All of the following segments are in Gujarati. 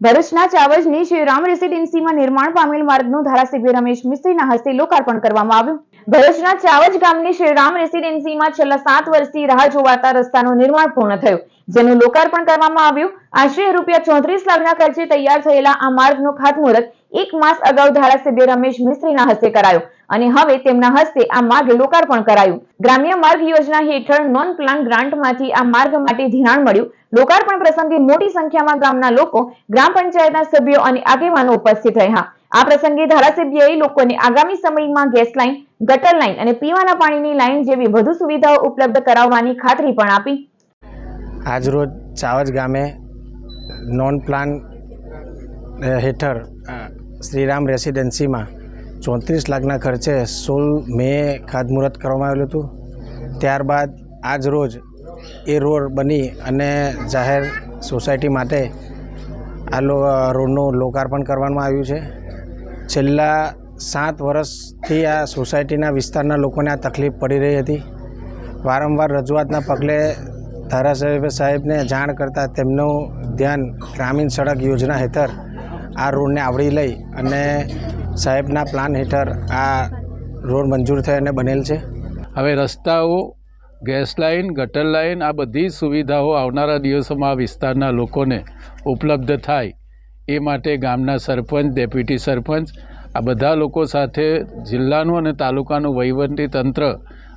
ભરૂચના ચાવજની શ્રી રામ રેસીડેન્સીમાં નિર્માણ પામેલ માર્ગનું ધારાસભ્ય રમેશ મિસ્ત્રીના હસ્તે લોકાર્પણ કરવામાં આવ્યું. ભરૂચના ચાવજ ગામની શ્રી રામ રેસીડેન્સીમાં છેલ્લા સાત વર્ષથી રાહ જોવાતા રસ્તાનું નિર્માણ પૂર્ણ થયું. જેનું લોકાર્પણ કરવામાં આવ્યું. આશરે રૂપિયા ચોત્રીસ લાખના ખર્ચે તૈયાર થયેલા આ માર્ગનું ખાતમુહૂર્ત એક માસ અગાઉ ધારાસભ્ય રમેશ મિસ્ત્રીના હસ્તે કરાયું અને હવે તેમના હસ્તે આ માર્ગ લોકાર્પણ કરાયું. ગ્રામ્ય માર્ગ યોજના હેઠળ નોન પ્લાન ગ્રાન્ટમાંથી આ માર્ગ માટે ધિરાણ મળ્યું. લોકાર્પણ પ્રસંગે મોટી સંખ્યામાં ગામના લોકો, ગ્રામ પંચાયતના સભ્યો અને આગેવાનો ઉપસ્થિત રહ્યા. આ પ્રસંગે ધારાસભ્યએ લોકોને આગામી સમયમાં ગેસ લાઇન, ગટર લાઇન અને પીવાના પાણીની લાઇન જેવી વધુ સુવિધાઓ ઉપલબ્ધ કરાવવાની ખાતરી પણ આપી. આજરોજ ચાવજ ગામે નોન પ્લાન હેઠળ શ્રીરામ રેસિડેન્સીમાં ચોત્રીસ લાખના ખર્ચે સોળ મે ખાતમુહૂર્ત કરવામાં આવેલું હતું. ત્યારબાદ આજ રોજ એ રોડ બની અને જાહેર સોસાયટી માટે આ રોડનું લોકાર્પણ કરવામાં આવ્યું છે. છેલ્લા સાત વર્ષથી આ સોસાયટીના વિસ્તારના લોકોને આ તકલીફ પડી રહી હતી. વારંવાર રજૂઆતના પગલે ધારાસભ્ય સાહેબને જાણ કરતાં તેમનું ધ્યાન ગ્રામીણ સડક યોજના હેઠળ આ રોડને આવરી લઈ અને સાહેબના પ્લાન હેઠળ આ રોડ મંજૂર થઈ અને બનેલ છે. હવે રસ્તાઓ, ગેસ લાઇન, ગટર લાઇન આ બધી સુવિધાઓ આવનારા દિવસોમાં આ વિસ્તારના લોકોને ઉપલબ્ધ થાય. એ માટે ગામના સરપંચ, ડેપ્યુટી સરપંચ, આ બધા લોકો સાથે જિલ્લાનું અને તાલુકાનું વહીવટી તંત્ર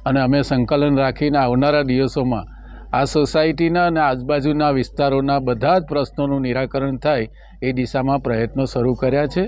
અને અમે સંકલન રાખીને આવનારા દિવસોમાં આ સોસાયટીના અને આજુબાજુના વિસ્તારોના બધા જ પ્રશ્નોનું નિરાકરણ થાય એ દિશામાં પ્રયત્નો શરૂ કર્યા છે.